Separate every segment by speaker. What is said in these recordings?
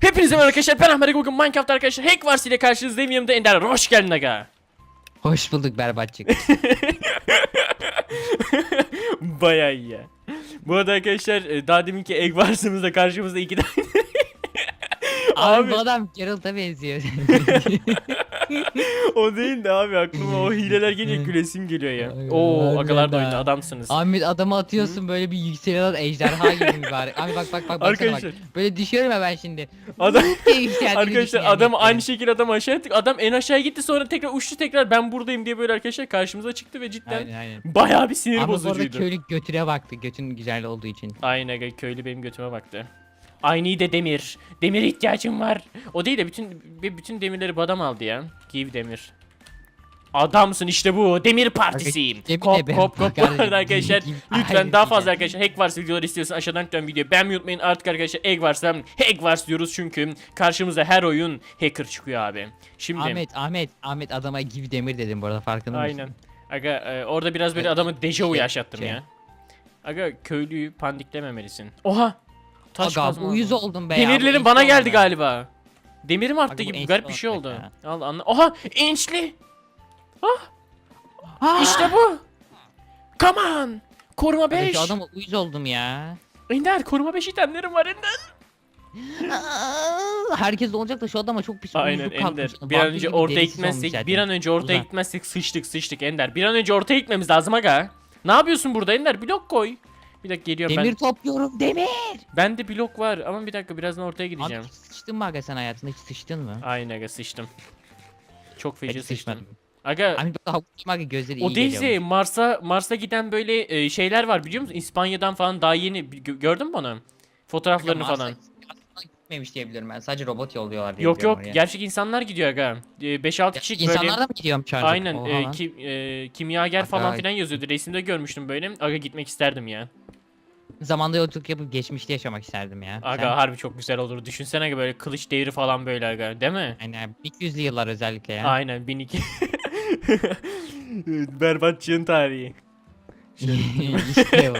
Speaker 1: Hepinize merhaba arkadaşlar ben Ahmet bugün Minecraft arkadaşlar Hack Wars ile karşınızdayım yanımda Ender hoş geldin aga
Speaker 2: Hoş bulduk berbatçık.
Speaker 1: Baya iyi ya Bu arada arkadaşlar e, daha deminki Egg Wars'ımızda karşımızda iki tane
Speaker 2: abi,
Speaker 1: Abi.
Speaker 2: bu adam Geralt'a benziyor.
Speaker 1: O değil de abi aklıma o hileler gelince gülesim geliyor ya Oo agalar da oyunda adamsınız
Speaker 2: Ahmet adamı atıyorsun böyle bir yükselen ejderha gibi mübarek. Abi bak bak bak baksana
Speaker 1: Arkadaşlar.
Speaker 2: bak. Böyle düşüyorum ya ben şimdi.
Speaker 1: Adam
Speaker 2: diye yükseldiğini
Speaker 1: Arkadaşlar adam aynı şekilde adam aşağı attık adam en aşağı gitti sonra tekrar uçtu tekrar ben buradayım diye böyle arkadaşlar karşımıza çıktı ve cidden
Speaker 2: Aynen aynen.
Speaker 1: bayağı bir sinir
Speaker 2: Ama bu arada
Speaker 1: bozucuydu
Speaker 2: köylü götüne baktı. Götün güzel olduğu için.
Speaker 1: Aynen aga köylü benim götüme baktı. Aynı de demir. Demir ihtiyacım var. O değil de bütün bütün demirleri badam aldı ya. Give demir. Adamsın işte bu. Demir partisiyim. Kop kop kop. Arkadaşlar lütfen daha fazla arkadaşlar Hack Wars videoları istiyorsan aşağıdan lütfen videoyu beğenmeyi unutmayın. Artık arkadaşlar Egg Wars'tan Hack Wars diyoruz çünkü karşımıza her oyun hacker çıkıyor abi. Şimdi
Speaker 2: Ahmet Ahmet Ahmet adama gibi demir dedim bu arada farkında mısın?
Speaker 1: aynen. Aga e, orada biraz böyle adamı dejavu
Speaker 2: şey-
Speaker 1: yaşattım
Speaker 2: şey.
Speaker 1: ya. Aga köylüyü pandiklememelisin. Oha. Taş
Speaker 2: Aga
Speaker 1: kazma
Speaker 2: uyuz oldum be ya.
Speaker 1: bana geldi
Speaker 2: be.
Speaker 1: galiba. Demirim arttı
Speaker 2: Aga bu
Speaker 1: gibi garip bir şey oldu.
Speaker 2: olacak
Speaker 1: Al anla. Oha inçli.
Speaker 2: Ha!
Speaker 1: İşte bu. Come on. Koruma
Speaker 2: Aga
Speaker 1: 5.
Speaker 2: şu adama uyuz oldum ya.
Speaker 1: Ender koruma 5 itemlerim var Ender.
Speaker 2: Aa, Herkes olacak da şu adama çok pis
Speaker 1: Aynen
Speaker 2: uyuzluk.
Speaker 1: Ender. Bir
Speaker 2: Vampir
Speaker 1: an önce
Speaker 2: gibi
Speaker 1: ortaya
Speaker 2: derisiz olmuş
Speaker 1: gitmezsek,
Speaker 2: zaten.
Speaker 1: bir an önce ortaya
Speaker 2: Uzak.
Speaker 1: gitmezsek sıçtık sıçtık Ender. Bir an önce ortaya gitmemiz lazım aga. Ne yapıyorsun burada Ender? Blok koy. Bir dakika geliyorum
Speaker 2: Demir
Speaker 1: ben.
Speaker 2: topluyorum demir.
Speaker 1: Bende blok var ama bir dakika birazdan ortaya
Speaker 2: Abi
Speaker 1: gideceğim.
Speaker 2: hiç sıçtın mı aga sen hayatında hiç sıçtın mı?
Speaker 1: Aynen aga sıçtım. Çok feci
Speaker 2: Hiç
Speaker 1: sıçtım.
Speaker 2: sıçmadım.
Speaker 1: Aga
Speaker 2: Abi bak havuçum aga gözleri iyi
Speaker 1: O değilse
Speaker 2: geliyormuş.
Speaker 1: Mars'a Mars'a giden böyle e, şeyler var biliyor musun? İspanya'dan falan daha yeni gö- gördün mü onu? Fotoğraflarını
Speaker 2: Aga
Speaker 1: falan.
Speaker 2: Mars'a gitmemiş diye biliyorum ben. Sadece robot yolluyorlar diye
Speaker 1: Yok
Speaker 2: biliyorum
Speaker 1: yok
Speaker 2: oraya.
Speaker 1: gerçek insanlar gidiyor aga. 5-6 kişi böyle
Speaker 2: İnsanlar da mı gidiyorum çağırdı?
Speaker 1: aynen
Speaker 2: Oha
Speaker 1: e,
Speaker 2: lan.
Speaker 1: e, kimyager
Speaker 2: Aga.
Speaker 1: falan filan yazıyordu. Resimde görmüştüm böyle. Aga gitmek isterdim ya.
Speaker 2: Zamanda yolculuk yapıp geçmişte yaşamak isterdim ya.
Speaker 1: Aga
Speaker 2: Sen-
Speaker 1: harbi çok güzel olur. Düşünsene aga böyle kılıç devri falan böyle aga değil mi?
Speaker 2: Aynen 200'lü yıllar özellikle ya.
Speaker 1: Aynen 1002. Berbatçığın tarihi.
Speaker 2: işte bu.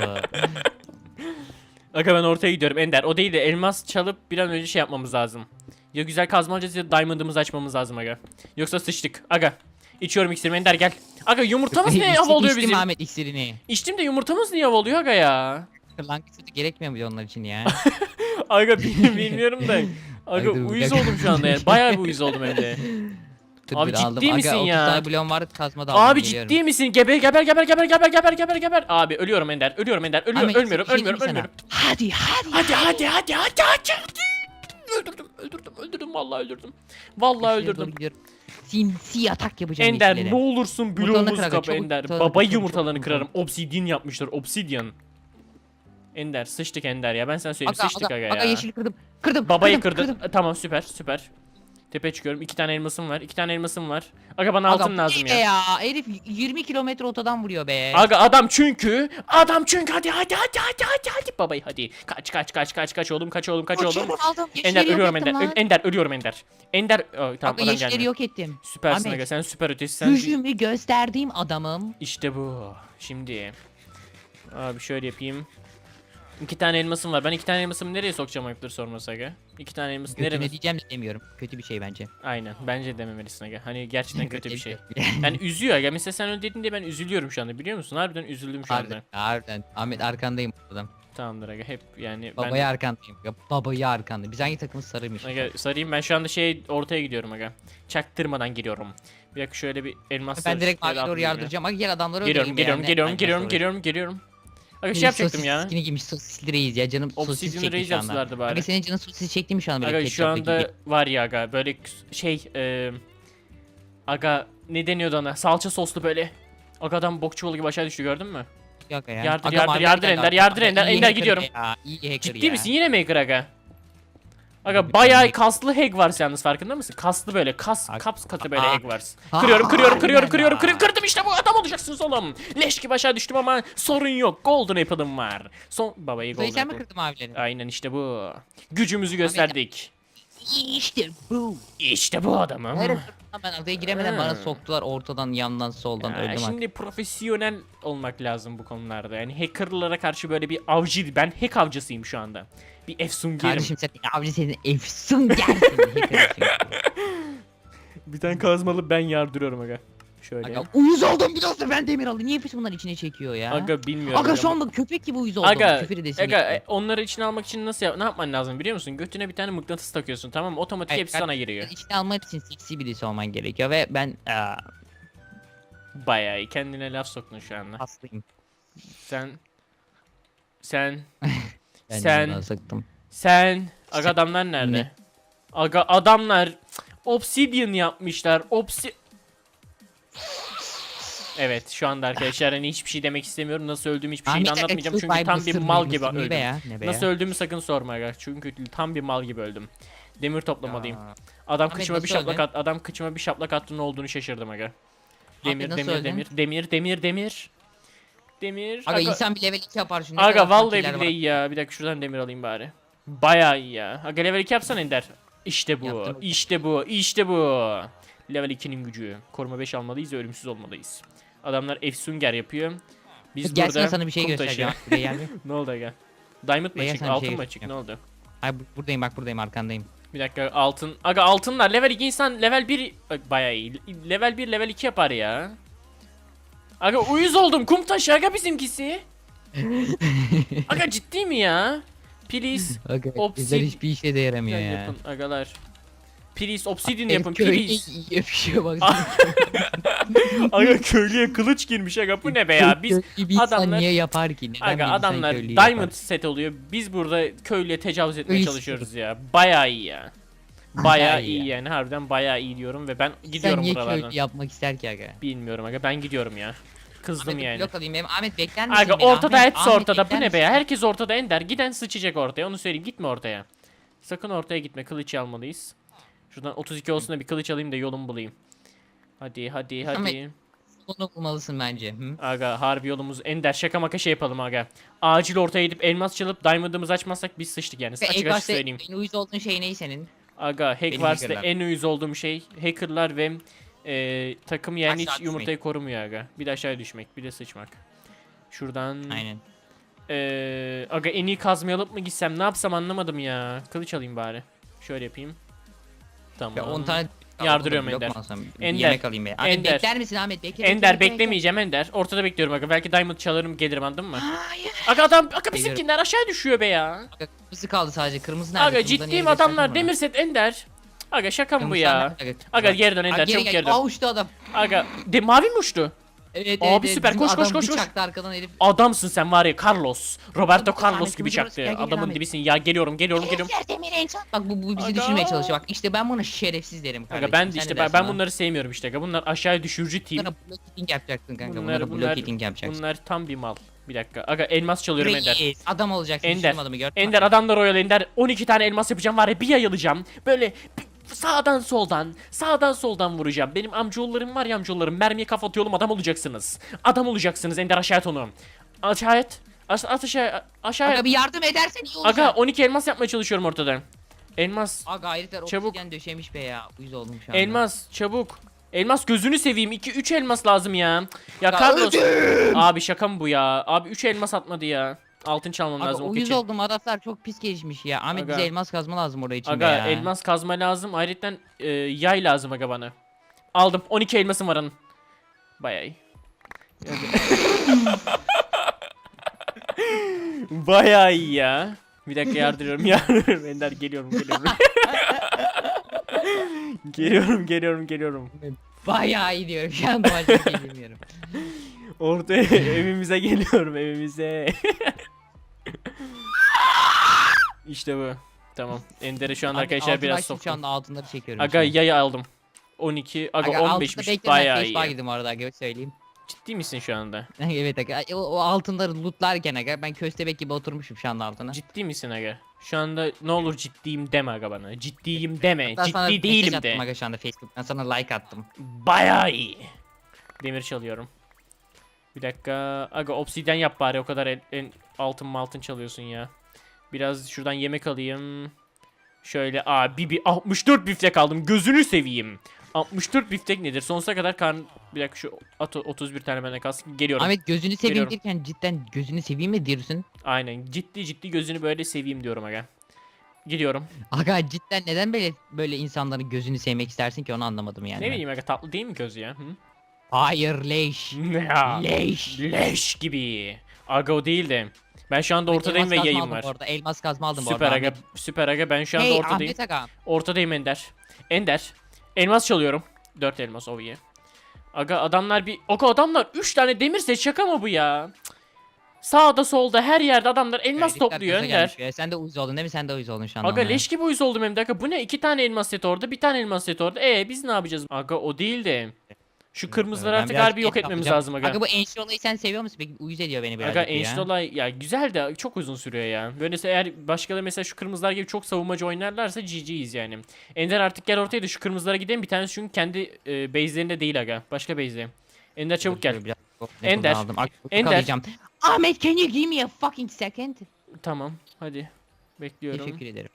Speaker 1: Aga ben ortaya gidiyorum Ender. O değil de elmas çalıp bir an önce şey yapmamız lazım. Ya güzel kazma alacağız ya diamond'ımızı açmamız lazım aga. Yoksa sıçtık. Aga. İçiyorum iksirimi Ender gel. Aga yumurtamız niye hava oluyor
Speaker 2: İçtim
Speaker 1: bizim?
Speaker 2: Ahmet iksirini.
Speaker 1: İçtim de yumurtamız niye hava oluyor aga ya?
Speaker 2: Kırlangıç sütü gerekmiyor mu onlar için ya?
Speaker 1: Aga bil- bilmiyorum da. Aga
Speaker 2: bir
Speaker 1: uyuz oldum şu anda yani. Bayağı bir uyuz oldum hem de. Abi ciddi
Speaker 2: aldım.
Speaker 1: misin
Speaker 2: Aga, 30
Speaker 1: ya?
Speaker 2: tane bloğum var kazma da aldım.
Speaker 1: Abi
Speaker 2: geliyorum.
Speaker 1: ciddi misin? Geber geber geber geber geber geber geber geber. Abi ölüyorum Ender. Ölüyorum Ender. Ölüyorum.
Speaker 2: Ahmet,
Speaker 1: ölmüyorum.
Speaker 2: şey
Speaker 1: ölmüyorum.
Speaker 2: diyeyim
Speaker 1: Ölmüyorum.
Speaker 2: Hadi hadi.
Speaker 1: Hadi hadi hadi hadi hadi. Öldürdüm. Öldürdüm. Öldürdüm. Vallahi öldürdüm. Vallahi öldürdüm.
Speaker 2: gidiyorum. Sinsi atak yapacağım
Speaker 1: Ender
Speaker 2: yeşillere.
Speaker 1: ne olursun
Speaker 2: Yumurtalarını
Speaker 1: bloğumuzu
Speaker 2: kır aga,
Speaker 1: kap
Speaker 2: çabuk
Speaker 1: Ender.
Speaker 2: yumurtalarını
Speaker 1: Babayı
Speaker 2: kır, çabuk,
Speaker 1: yumurtalarını
Speaker 2: çabuk
Speaker 1: kırarım. Obsidian yapmışlar. Obsidian. Ender sıçtık Ender ya ben sana söyleyeyim
Speaker 2: Aga,
Speaker 1: sıçtık aga,
Speaker 2: aga,
Speaker 1: ya.
Speaker 2: aga yeşil kırdım. Kırdım.
Speaker 1: Babayı
Speaker 2: kırdım,
Speaker 1: kırdın.
Speaker 2: kırdım.
Speaker 1: Tamam süper süper. Tepe çıkıyorum. İki tane elmasım var. İki tane elmasım var. Aga bana
Speaker 2: Aga,
Speaker 1: altın lazım ya.
Speaker 2: ya. Herif 20 kilometre otadan vuruyor be.
Speaker 1: Aga adam çünkü adam çünkü hadi hadi hadi hadi hadi hadi babayı hadi kaç kaç kaç kaç kaç oğlum kaç oğlum kaç oğlum
Speaker 2: aldım.
Speaker 1: Ender ölüyorum Ender
Speaker 2: lan.
Speaker 1: Ö- Ender ölüyorum Ender Ender oh, tamam
Speaker 2: Aga
Speaker 1: adam geldi
Speaker 2: yok ettim.
Speaker 1: süpersin
Speaker 2: Ahmet,
Speaker 1: aga sen süper ötesi sen
Speaker 2: Gücümü gösterdiğim adamım.
Speaker 1: İşte bu. Şimdi. Abi şöyle yapayım. İki tane elmasım var. Ben iki tane elmasımı nereye sokacağım ayıptır sorması aga? İki tane nereye?
Speaker 2: Kötü ne diyeceğim de demiyorum. Kötü bir şey bence.
Speaker 1: Aynen. Bence dememelisin aga. Hani gerçekten kötü bir şey. Yani üzüyor aga. Mesela sen öyle dedin diye ben üzülüyorum şu anda biliyor musun? Harbiden üzüldüm şu anda.
Speaker 2: Harbiden, harbiden. Ahmet arkandayım adam.
Speaker 1: Tamamdır aga. Hep yani
Speaker 2: Babayı arkandayım. Ya, babayı arkanda. Biz hangi takımız sarıymış?
Speaker 1: ben... Aga sarayım ben şu anda şey ortaya gidiyorum aga. Çaktırmadan giriyorum. Bir dakika şöyle bir elmas
Speaker 2: Ben direkt maviye doğru yardıracağım. Aga gel adamları
Speaker 1: Geliyorum
Speaker 2: öldüreyim
Speaker 1: geliyorum geliyorum
Speaker 2: Ay,
Speaker 1: geliyorum
Speaker 2: nasıl
Speaker 1: geliyorum geliyorum. Aga şey yapacaktım ya.
Speaker 2: Sosisli giymiş sosisli reis ya canım sosis
Speaker 1: Obsidian
Speaker 2: çekti
Speaker 1: Reis
Speaker 2: şu anda.
Speaker 1: yapsalardı bari.
Speaker 2: Aga senin canın sosis çekti mi şu anda böyle
Speaker 1: Aga şu anda var ya aga böyle şey e, aga ne deniyordu ona salça soslu böyle Aga adam bokçu gibi aşağı düştü gördün mü?
Speaker 2: Yok ya.
Speaker 1: Yardır,
Speaker 2: Aga,
Speaker 1: yardır, yardır, Ender, yardır, Ender, Ender gidiyorum.
Speaker 2: Ya, iyi hacker
Speaker 1: Ciddi
Speaker 2: ya.
Speaker 1: misin yine maker aga? Aga bayağı kaslı hack var yalnız farkında mısın? Kaslı böyle kas kaps katı böyle hack var. Kırıyorum kırıyorum kırıyorum kırıyorum kırıyorum kırdım işte bu adam olacaksınız oğlum. Leş gibi aşağı düştüm ama sorun yok. Golden apple'ım var. Son babayı golden
Speaker 2: sen mi
Speaker 1: apple.
Speaker 2: kırdın abileri?
Speaker 1: Aynen işte bu. Gücümüzü gösterdik.
Speaker 2: İşte bu.
Speaker 1: İşte bu adamım.
Speaker 2: Neresi? Ben adaya giremeden bana soktular ortadan yandan soldan
Speaker 1: Ya,
Speaker 2: öldüm
Speaker 1: şimdi profesyonel olmak lazım bu konularda. Yani hackerlara karşı böyle bir avcı ben hack avcısıyım şu anda. Bir efsungerim.
Speaker 2: Kardeşim sen avcı senin efsun gelsin.
Speaker 1: Bir tane kazmalı ben yardırıyorum aga. Şöyle.
Speaker 2: Aga
Speaker 1: Aga,
Speaker 2: uyuz oldum biraz da ben demir aldım. Niye hepsi bunlar içine çekiyor ya?
Speaker 1: bilmiyorum.
Speaker 2: Aga şu
Speaker 1: ama-
Speaker 2: anda köpek gibi uyuz oldum.
Speaker 1: Aga,
Speaker 2: Küfür edesim
Speaker 1: aga e, onları içine almak için nasıl yap ne yapman lazım biliyor musun? Götüne bir tane mıknatıs takıyorsun tamam mı? Otomatik
Speaker 2: Ay,
Speaker 1: hepsi
Speaker 2: ben-
Speaker 1: sana giriyor.
Speaker 2: İçine almak için seksi birisi olman gerekiyor ve ben aa,
Speaker 1: Bayağı iyi. Kendine laf soktun şu anda.
Speaker 2: hastayım.
Speaker 1: Sen sen
Speaker 2: Ben
Speaker 1: Sen-
Speaker 2: Sen... sıktım.
Speaker 1: sen aga adamlar nerede?
Speaker 2: Ne?
Speaker 1: Aga adamlar cık, Obsidian yapmışlar. Obsi Evet şu anda arkadaşlar hani hiçbir şey demek istemiyorum. Nasıl öldüğümü hiçbir şey anlatmayacağım çünkü tam bir mal gibi öldüm. Nasıl öldüğümü sakın sorma aga. Çünkü tam bir mal gibi öldüm. Demir toplamalıyım. Adam kıçıma bir şaplak at adam kıçıma bir şaplak attı ne olduğunu şaşırdım aga. Demir demir demir demir demir demir. Demir.
Speaker 2: Aga,
Speaker 1: Aga,
Speaker 2: insan bir level 2 yapar şunu.
Speaker 1: aga vallahi billahi ya. Bir dakika şuradan demir alayım bari. Bayağı iyi ya. Aga level 2 yapsana Ender. İşte bu.
Speaker 2: Yaptım.
Speaker 1: işte bu. işte bu. Level 2'nin gücü. Koruma 5 almalıyız ve ölümsüz olmalıyız. Adamlar Efsunger yapıyor. Biz
Speaker 2: Gelsene
Speaker 1: burada
Speaker 2: sana bir şey
Speaker 1: kum
Speaker 2: göstereceğim.
Speaker 1: taşı-
Speaker 2: Buraya gel.
Speaker 1: ne oldu aga? Diamond mı
Speaker 2: Buraya
Speaker 1: açık?
Speaker 2: sana bir
Speaker 1: Altın
Speaker 2: şey
Speaker 1: mı açık? Ne oldu?
Speaker 2: Ay bu- buradayım bak buradayım arkandayım.
Speaker 1: Bir dakika altın. Aga altınlar level 2 insan level 1 Bak, bayağı iyi. Level 1 level 2 yapar ya. Aga uyuz oldum. Kum taşı aga bizimkisi. aga ciddi mi ya? Please.
Speaker 2: Aga
Speaker 1: Obsid-
Speaker 2: bizler hiçbir işe de yaramıyor
Speaker 1: Gel
Speaker 2: ya.
Speaker 1: yapın agalar. Please obsidian yapın please.
Speaker 2: yapışıyor bak.
Speaker 1: aga köylüye kılıç girmiş aga bu ne be ya? Biz
Speaker 2: bir
Speaker 1: adamlar-
Speaker 2: niye yapar ki? Neden
Speaker 1: Aga adamlar diamond
Speaker 2: yapar?
Speaker 1: set oluyor. Biz burada köylüye tecavüz etmeye çalışıyoruz ya. Bayağı iyi ya. Bayağı
Speaker 2: iyi
Speaker 1: iyi
Speaker 2: ya.
Speaker 1: yani harbiden bayağı iyi diyorum ve ben
Speaker 2: Sen
Speaker 1: gidiyorum
Speaker 2: niye
Speaker 1: buralardan.
Speaker 2: köylü yapmak ister ki aga?
Speaker 1: Bilmiyorum aga ben gidiyorum ya. Kızdım
Speaker 2: Ahmet,
Speaker 1: yani.
Speaker 2: Blok alayım benim. Ahmet bekler misin
Speaker 1: Aga
Speaker 2: beni?
Speaker 1: ortada
Speaker 2: Ahmet,
Speaker 1: hepsi
Speaker 2: Ahmet,
Speaker 1: ortada. Bu ne be ya? Herkes ortada Ender. Giden sıçacak ortaya. Onu söyleyeyim. Gitme ortaya. Sakın ortaya gitme. Kılıç almalıyız. Şuradan 32 olsun da bir kılıç alayım da yolumu bulayım. Hadi hadi hadi.
Speaker 2: Ahmet. Onu bulmalısın bence. Hı?
Speaker 1: Aga harbi yolumuz Ender şaka maka şey yapalım aga. Acil ortaya gidip elmas çalıp diamond'ımızı açmazsak biz sıçtık yani.
Speaker 2: Ve
Speaker 1: Açık açık söyleyeyim.
Speaker 2: en uyuz olduğun şey ne senin?
Speaker 1: Aga hack
Speaker 2: Benim
Speaker 1: varsa
Speaker 2: hackerlar.
Speaker 1: en uyuz olduğum şey hackerlar ve e, takım yani hiç yumurtayı korumuyor aga. Bir de aşağıya düşmek bir de sıçmak. Şuradan
Speaker 2: Aynen.
Speaker 1: Ee, aga en iyi kazmayı alıp mı gitsem ne yapsam anlamadım ya. Kılıç alayım bari. Şöyle yapayım. Tamam.
Speaker 2: Ya 10 tane
Speaker 1: Yardırıyorum Ender. Ender.
Speaker 2: Yemek alayım be. Ahmet
Speaker 1: Ender.
Speaker 2: bekler misin Ahmet? Bekle. bekle,
Speaker 1: Ender
Speaker 2: bekle, bekle.
Speaker 1: beklemeyeceğim Ender. Ortada bekliyorum aga. Belki diamond çalarım gelirim anladın mı?
Speaker 2: Hayır.
Speaker 1: Aga adam aga bizimkiler aşağı düşüyor be ya.
Speaker 2: Aga, Kırmızı kaldı sadece. Kırmızı nerede?
Speaker 1: Aga ciddiyim adamlar demir set Ender. Aga şaka mı bu ya?
Speaker 2: Nerede?
Speaker 1: Aga geri dön
Speaker 2: Aga,
Speaker 1: Ender
Speaker 2: geri
Speaker 1: çabuk geri dön.
Speaker 2: Aa uçtu adam.
Speaker 1: Aga de mavi mi uçtu?
Speaker 2: Evet
Speaker 1: Abi
Speaker 2: evet,
Speaker 1: süper,
Speaker 2: Bizim
Speaker 1: koş, koş,
Speaker 2: adam
Speaker 1: koş, koş.
Speaker 2: bıçaktı arkadan herif.
Speaker 1: Adamsın sen var ya Carlos. Roberto
Speaker 2: Ahmet,
Speaker 1: Carlos gibi çaktı.
Speaker 2: gel, gel,
Speaker 1: Adamın
Speaker 2: Ahmet.
Speaker 1: dibisin. Ya geliyorum geliyorum geliyorum.
Speaker 2: Bak bu, bu bizi düşürmeye çalışıyor. Bak işte ben buna şerefsiz derim kardeşim.
Speaker 1: Aga ben de
Speaker 2: Sen
Speaker 1: işte
Speaker 2: ne
Speaker 1: ben,
Speaker 2: dersin
Speaker 1: ben
Speaker 2: lan?
Speaker 1: bunları sevmiyorum işte. Aga bunlar aşağıya düşürücü team.
Speaker 2: Bunlara block hitting yapacaksın kanka.
Speaker 1: Bunlar-
Speaker 2: Bunlara
Speaker 1: bunlar-
Speaker 2: block hitting yapacaksın.
Speaker 1: Bunlar tam bir mal. Bir dakika. Aga elmas çalıyorum Ender.
Speaker 2: Reis, Adam olacaksın.
Speaker 1: Ender.
Speaker 2: Ender. Adamı?
Speaker 1: Ender adamlar oyal Ender. 12 tane elmas yapacağım var ya bir yayılacağım. Böyle bir- sağdan soldan sağdan soldan vuracağım. Benim amcaoğullarım var ya amcaoğullarım. Mermiye kafa atıyorum adam olacaksınız. Adam olacaksınız Ender aşağı et onu. Aşağı et. Aş at aşağı aşağı
Speaker 2: Aga bir yardım edersen iyi olacak.
Speaker 1: Aga 12 elmas yapmaya çalışıyorum ortada. Elmas.
Speaker 2: Aga herifler
Speaker 1: Çabuk.
Speaker 2: döşemiş be ya. Uyuz oldum şu anda.
Speaker 1: Elmas çabuk. Elmas gözünü seveyim. 2 3 elmas lazım ya. Ya
Speaker 2: Ya
Speaker 1: Carlos. Abi şaka mı bu ya? Abi 3 elmas atmadı ya. Altın çalmam
Speaker 2: Aga
Speaker 1: lazım o
Speaker 2: uyuz
Speaker 1: keçi.
Speaker 2: oldum adamlar çok pis gelişmiş ya. Ahmet
Speaker 1: Aga.
Speaker 2: bize elmas kazma lazım oraya içinde
Speaker 1: Aga
Speaker 2: ya.
Speaker 1: elmas kazma lazım. Ayrıca e, yay lazım aga bana. Aldım. 12 elmasım var hanım. Bayağı iyi. Bayağı iyi ya. Bir dakika yardırıyorum yardırıyorum. Ender geliyorum geliyorum. geliyorum geliyorum geliyorum.
Speaker 2: Bayağı iyi diyorum şu bir şey demiyorum.
Speaker 1: Ortaya evimize geliyorum evimize. işte bu. Tamam. Ender'e şu an
Speaker 2: Abi,
Speaker 1: arkadaşlar
Speaker 2: altın
Speaker 1: biraz
Speaker 2: açtım, Şu
Speaker 1: soktum.
Speaker 2: anda altınları çekiyorum.
Speaker 1: Aga
Speaker 2: şimdi.
Speaker 1: yayı aldım. 12, aga,
Speaker 2: Aga, altında
Speaker 1: 15'miş.
Speaker 2: bekle,
Speaker 1: Bayağı
Speaker 2: ben
Speaker 1: iyi.
Speaker 2: Facebook'a girdim orada aga söyleyeyim.
Speaker 1: Ciddi misin şu anda?
Speaker 2: evet aga o, o altınları lootlarken aga ben köstebek gibi oturmuşum şu anda altına.
Speaker 1: Ciddi misin aga? Şu anda ne olur ciddiyim deme aga bana. Ciddiyim deme.
Speaker 2: Hatta sana
Speaker 1: Ciddi
Speaker 2: mesaj
Speaker 1: değilim
Speaker 2: attım
Speaker 1: de.
Speaker 2: Aga şu anda Facebook'tan sana like attım.
Speaker 1: Bayağı iyi. Demir çalıyorum. Bir dakika. Aga obsidyen yap bari o kadar el- en altın altın çalıyorsun ya. Biraz şuradan yemek alayım. Şöyle aa bir, bir 64 biftek aldım. Gözünü seveyim. 64 biftek nedir? Sonsuza kadar karn... Bir dakika şu at 31 tane bende kalsın. Geliyorum.
Speaker 2: Ahmet gözünü seveyim
Speaker 1: Geliyorum.
Speaker 2: derken cidden gözünü seveyim mi diyorsun?
Speaker 1: Aynen. Ciddi ciddi gözünü böyle seveyim diyorum aga. Gidiyorum.
Speaker 2: Aga cidden neden böyle böyle insanların gözünü sevmek istersin ki onu anlamadım yani.
Speaker 1: Ne
Speaker 2: ben.
Speaker 1: bileyim aga tatlı değil mi gözü ya? Hı?
Speaker 2: Hayır leş.
Speaker 1: Ya.
Speaker 2: Leş.
Speaker 1: Leş gibi. Aga o değil de. Ben şu anda ortadayım
Speaker 2: elmas
Speaker 1: ve
Speaker 2: kazma
Speaker 1: yayın
Speaker 2: aldım
Speaker 1: var.
Speaker 2: Bu arada. Elmas kazma aldım bu
Speaker 1: Süper
Speaker 2: arada.
Speaker 1: aga.
Speaker 2: Ahmet.
Speaker 1: Süper aga ben şu anda
Speaker 2: Hey
Speaker 1: ortadayım.
Speaker 2: Ahmet aga.
Speaker 1: Ortadayım Ender. Ender. Elmas çalıyorum. 4 elmas oh yeah. Aga adamlar bir... Aga adamlar 3 tane demir set şaka mı bu ya? Cık. Sağda solda her yerde adamlar elmas
Speaker 2: Herifler
Speaker 1: topluyor Ender.
Speaker 2: gelmiş ya. Sen de uyuz oldun değil mi? Sen de uyuz oldun şu anda.
Speaker 1: Aga leş gibi uyuz oldum hem de aga. Bu ne? 2 tane elmas set orada bir tane elmas set orada. E biz ne yapacağız? Aga o değil de. Şu kırmızıları
Speaker 2: Ben
Speaker 1: artık
Speaker 2: birazcık
Speaker 1: harbi yok
Speaker 2: et
Speaker 1: etmemiz
Speaker 2: yapacağım.
Speaker 1: lazım aga.
Speaker 2: Aga bu enşi olayı sen seviyor musun? Peki uyuz ediyor beni birazcık
Speaker 1: Aga
Speaker 2: ya.
Speaker 1: enişte olay ya güzel de çok uzun sürüyor ya. Böyle eğer başkaları mesela şu kırmızılar gibi çok savunmacı oynarlarsa GG'yiz yani. Ender artık gel ortaya da şu kırmızılara gidelim. Bir tanesi çünkü kendi e, base'lerinde değil aga. Başka base'de. Ender çabuk gel.
Speaker 2: Biraz- Ne
Speaker 1: Ender.
Speaker 2: Ak-
Speaker 1: Ender.
Speaker 2: Ahmet can you give me a fucking second?
Speaker 1: Tamam hadi. Bekliyorum.
Speaker 2: Teşekkür ederim.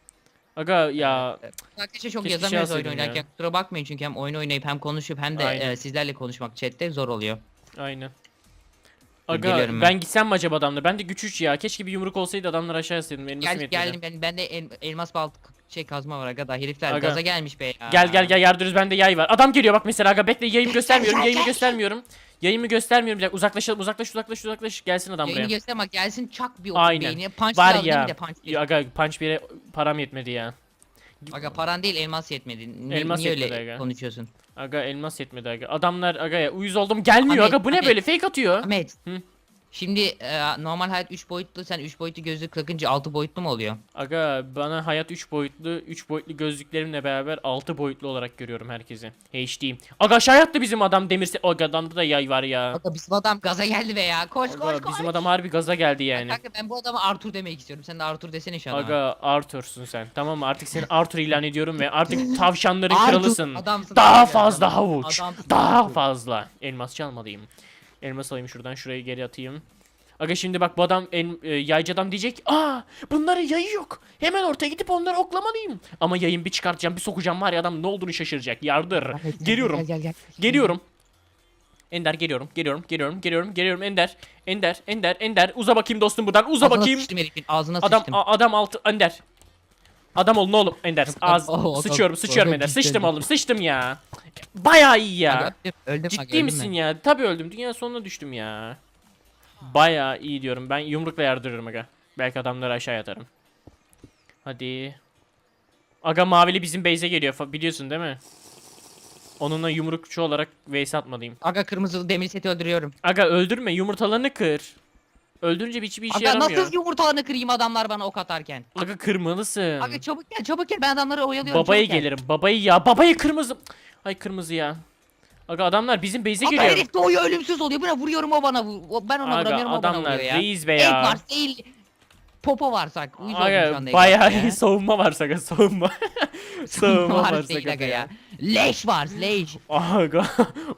Speaker 1: Aga ya
Speaker 2: Arkadaşlar çok
Speaker 1: Keşke
Speaker 2: yazamıyoruz
Speaker 1: şey
Speaker 2: oyun
Speaker 1: yazsaydın
Speaker 2: oynarken. Kusura bakmayın çünkü hem oyun oynayıp hem konuşup hem de
Speaker 1: Aynen.
Speaker 2: e, sizlerle konuşmak chatte zor oluyor.
Speaker 1: aynen.
Speaker 2: Dur,
Speaker 1: Aga
Speaker 2: geliyorum
Speaker 1: ben
Speaker 2: ben.
Speaker 1: gitsem mi acaba adamla? Ben de güç 3 ya. Keşke bir yumruk olsaydı adamlar aşağı yazsaydım. Benim nasıl
Speaker 2: Gel, geldim ben, ben de el- elmas balt şey kazma var aga da herifler
Speaker 1: Aga.
Speaker 2: gaza gelmiş be ya.
Speaker 1: Gel gel gel yardırız bende yay var. Adam geliyor bak mesela aga bekle yayımı göstermiyorum. Yayımı göstermiyorum. Yayımı göstermiyorum. Bir dakika uzaklaşalım uzaklaş uzaklaş uzaklaş. Gelsin adam
Speaker 2: Yayını
Speaker 1: buraya.
Speaker 2: göster ama gelsin çak bir oku
Speaker 1: Aynen.
Speaker 2: beynine. Punch
Speaker 1: Var
Speaker 2: lazım
Speaker 1: ya.
Speaker 2: de punch.
Speaker 1: Ya Aga punch bir yere param yetmedi ya.
Speaker 2: Aga paran değil elmas yetmedi. Ni-
Speaker 1: Elmas
Speaker 2: niye
Speaker 1: yetmedi
Speaker 2: öyle
Speaker 1: aga.
Speaker 2: konuşuyorsun?
Speaker 1: Aga elmas yetmedi aga. Adamlar aga ya uyuz oldum gelmiyor
Speaker 2: Ahmet,
Speaker 1: aga bu ne
Speaker 2: Ahmet.
Speaker 1: böyle fake atıyor.
Speaker 2: Ahmet.
Speaker 1: Hı.
Speaker 2: Şimdi e, normal hayat 3 boyutlu sen 3 boyutlu gözlük takınca 6 boyutlu mu oluyor?
Speaker 1: Aga bana hayat 3 boyutlu 3 boyutlu gözlüklerimle beraber 6 boyutlu olarak görüyorum herkesi. HD. Aga aşağı yattı bizim adam demirse. Aga adamda da yay var ya.
Speaker 2: Aga bizim adam gaza geldi be ya. Koş koş
Speaker 1: Aga
Speaker 2: koş.
Speaker 1: bizim adam harbi gaza geldi yani.
Speaker 2: Kanka ben bu adama Arthur demek istiyorum. Sen de Arthur desene şu an.
Speaker 1: Aga Arthur'sun sen. Tamam mı? Artık seni Arthur ilan ediyorum ve artık tavşanların kralısın.
Speaker 2: adamsın,
Speaker 1: Daha
Speaker 2: adamsın,
Speaker 1: fazla
Speaker 2: adamsın,
Speaker 1: havuç.
Speaker 2: adamsın,
Speaker 1: Daha fazla. Elmas çalmalıyım. Elmas alayım şuradan şuraya geri atayım. Aga şimdi bak bu adam en, e, yaycı adam diyecek. Aa bunların yayı yok. Hemen ortaya gidip onları oklamalıyım. Ama yayın bir çıkartacağım bir sokacağım var ya adam ne olduğunu şaşıracak. Yardır. Geliyorum.
Speaker 2: Gel gel gel.
Speaker 1: Geliyorum. Ender geliyorum, geliyorum, geliyorum, geliyorum, geliyorum. Ender, Ender, Ender, Ender. Uza bakayım dostum buradan. Uza
Speaker 2: Ağzına
Speaker 1: bakayım.
Speaker 2: sıçtım herifin ağzına
Speaker 1: Adam
Speaker 2: sıçtım.
Speaker 1: a- adam altı Ender. Adam ol ne oğlum Ender. Ağız
Speaker 2: Oh,
Speaker 1: sıçıyorum sıçıyorum Ender. Sıçtım oğlum sıçtım ya. Bayağı iyi ya.
Speaker 2: öldüm, öldüm,
Speaker 1: Ciddi
Speaker 2: öldüm
Speaker 1: misin
Speaker 2: ben.
Speaker 1: ya? Tabii öldüm. Dünya sonuna düştüm ya. Bayağı iyi diyorum. Ben yumrukla yardırırım aga. Belki adamları aşağı atarım. Hadi. Aga mavili bizim base'e geliyor. Biliyorsun değil mi? Onunla yumrukçu olarak vs atmalıyım.
Speaker 2: Aga kırmızılı demir seti öldürüyorum.
Speaker 1: Aga öldürme yumurtalarını kır. Öldürünce hiçbir işe
Speaker 2: Aga
Speaker 1: yaramıyor.
Speaker 2: nasıl yumurtalarını kırayım adamlar bana ok atarken?
Speaker 1: Aga kırmalısın.
Speaker 2: Aga çabuk gel çabuk gel ben adamları oyalıyorum
Speaker 1: Babaya
Speaker 2: çabuk gel.
Speaker 1: gelirim. Babayı ya. Babayı kırmızı. Ay kırmızı ya. Aga adamlar bizim base'e
Speaker 2: Aga
Speaker 1: geliyor.
Speaker 2: herif doğuyor ölümsüz oluyor. Buna vuruyorum o bana vur. o- Ben ona
Speaker 1: Aga
Speaker 2: vuramıyorum o bana
Speaker 1: adamlar
Speaker 2: vuruyor ya.
Speaker 1: reis be ya.
Speaker 2: var değil. Popo varsak. Uyuz oldum şu
Speaker 1: Aga
Speaker 2: anda
Speaker 1: bayağı
Speaker 2: ya.
Speaker 1: iyi savunma var Saga savunma. savunma var Saga
Speaker 2: aga
Speaker 1: be.
Speaker 2: ya. Leş var leş.
Speaker 1: Aga
Speaker 2: Aga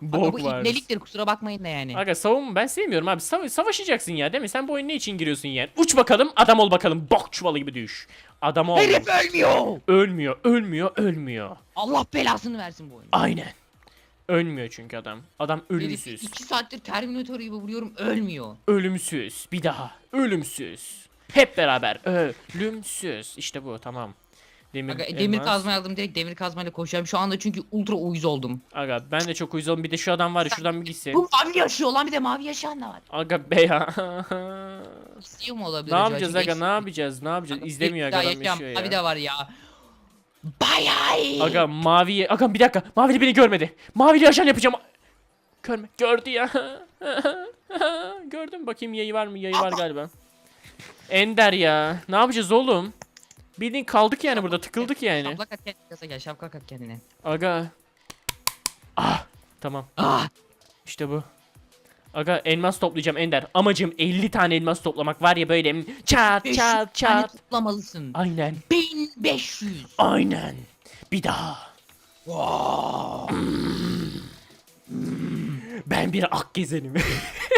Speaker 1: bok
Speaker 2: bu
Speaker 1: var.
Speaker 2: ibneliktir kusura bakmayın da yani.
Speaker 1: Aga savunma ben sevmiyorum abi. Sava- savaşacaksın ya değil mi? Sen bu oyuna ne için giriyorsun yani? Uç bakalım adam ol bakalım. Bok çuvalı gibi düş. Adam ol.
Speaker 2: Herif ölmüyor.
Speaker 1: Ölmüyor, ölmüyor, ölmüyor.
Speaker 2: Allah belasını versin bu oyunu.
Speaker 1: Aynen. Ölmüyor çünkü adam. Adam ölümsüz.
Speaker 2: iki saattir Terminator gibi vuruyorum ölmüyor.
Speaker 1: Ölümsüz. Bir daha. Ölümsüz. Hep beraber. Ölümsüz. İşte bu tamam. Demir,
Speaker 2: Aga demir
Speaker 1: elmas.
Speaker 2: kazma aldım direkt demir kazmayla koşuyorum. Şu anda çünkü ultra uyuz oldum.
Speaker 1: Aga ben de çok uyuz oldum. Bir de şu adam var ya şuradan bir gitsin.
Speaker 2: Bu mavi yaşıyor lan bir de mavi yaşayan da var.
Speaker 1: Aga be ya.
Speaker 2: İstiyor mu olabilir
Speaker 1: ne
Speaker 2: acaba?
Speaker 1: yapacağız
Speaker 2: Çünkü
Speaker 1: aga ne yapacağız ne yapacağız?
Speaker 2: Aga,
Speaker 1: İzlemiyor aga adam
Speaker 2: yaşayan
Speaker 1: yaşıyor
Speaker 2: Mavi
Speaker 1: ya.
Speaker 2: de var ya. Bayağı iyi.
Speaker 1: Aga mavi aga bir dakika mavili beni görmedi. Mavili ajan yapacağım. Görme gördü ya. Gördüm bakayım yayı var mı? Yayı var galiba. Ender ya. Ne yapacağız oğlum? Bildiğin kaldık yani burada tıkıldık yani.
Speaker 2: Şaplak at kendine gel şapkak at kendine.
Speaker 1: Aga. Ah tamam
Speaker 2: Ah
Speaker 1: işte bu. Aga elmas toplayacağım Ender. Amacım 50 tane elmas toplamak var ya böyle çat
Speaker 2: 500
Speaker 1: çat
Speaker 2: tane
Speaker 1: çat.
Speaker 2: toplamalısın.
Speaker 1: Aynen
Speaker 2: 1500.
Speaker 1: aynen. Bir daha. Ben bir ak gezenim.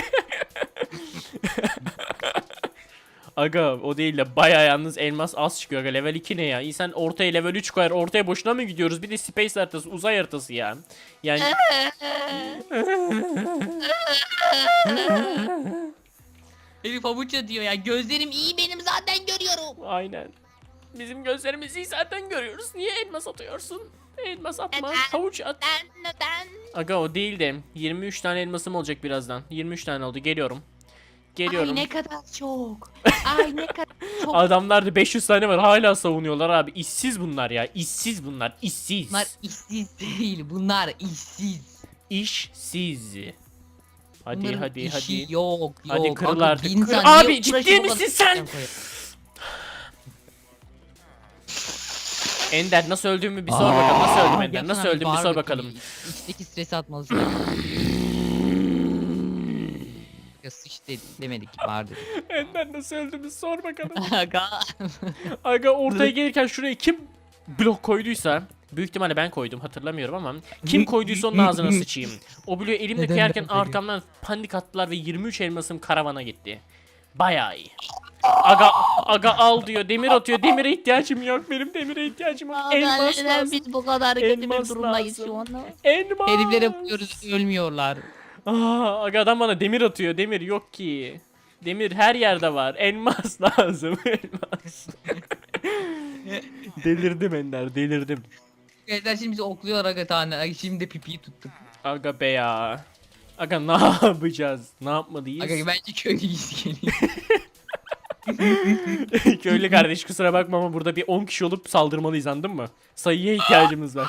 Speaker 1: Aga o değil de baya yalnız elmas az çıkıyor aga level 2 ne ya? İnsan ortaya level 3 koyar ortaya boşuna mı gidiyoruz? Bir de space haritası uzay haritası ya. Yani
Speaker 2: Herif havuç atıyor ya. Gözlerim iyi benim zaten görüyorum.
Speaker 1: aynen. Bizim gözlerimiz iyi zaten görüyoruz. Niye elmas atıyorsun? Elmas atma. Havuç at. Aga o değil de 23 tane elmasım olacak birazdan. 23 tane oldu. Geliyorum. Geliyorum.
Speaker 3: Ay ne kadar çok. Ay ne kadar çok.
Speaker 1: Adamlarda 500 tane var. Hala savunuyorlar abi. İşsiz bunlar ya. İşsiz bunlar. İşsiz.
Speaker 2: Bunlar işsiz değil. Bunlar işsiz.
Speaker 1: İşsiz. Hadi
Speaker 2: Bunların
Speaker 1: hadi
Speaker 2: işi
Speaker 1: hadi.
Speaker 2: Yok yok.
Speaker 1: Hadi kırıl artık. Kır- Abi, ciddi misin sen? Ender nasıl öldüğümü bir sor bakalım. Nasıl öldüm Ender? Nasıl öldüm bir sor bakalım.
Speaker 2: İçteki stresi atmalısın. De- demedik bağır dedik.
Speaker 1: Ender nasıl öldüğümü sor bakalım.
Speaker 2: Aga.
Speaker 1: Aga ortaya gelirken şuraya kim blok koyduysa Büyük ihtimalle ben koydum hatırlamıyorum ama kim koyduysa onun ağzına sıçayım. O bloğu elimle
Speaker 2: Neden
Speaker 1: kıyarken
Speaker 2: ben koydum?
Speaker 1: arkamdan panik attılar ve 23 elmasım karavana gitti. Bayağı iyi. Aga aga al diyor demir atıyor demire ihtiyacım yok benim demire ihtiyacım yok elmas
Speaker 3: Neden
Speaker 1: lazım
Speaker 3: biz bu kadar kötü bir
Speaker 1: Elmas
Speaker 3: durumdayız
Speaker 1: lazım.
Speaker 3: şu anda?
Speaker 1: elmas
Speaker 2: Heriflere vuruyoruz ölmüyorlar.
Speaker 1: Aa, aga adam bana demir atıyor demir yok ki demir her yerde var elmas lazım elmas delirdim Ender delirdim
Speaker 2: Gençler şimdi bizi okluyor aga tane. Şimdi de pipiyi tuttuk.
Speaker 1: Aga be ya. Aga ne yapacağız? Ne yapmalıyız?
Speaker 2: Aga bence köylüyüz geliyor.
Speaker 1: Köylü kardeş kusura bakma ama burada bir 10 kişi olup saldırmalıyız anladın mı? Sayıya ihtiyacımız var.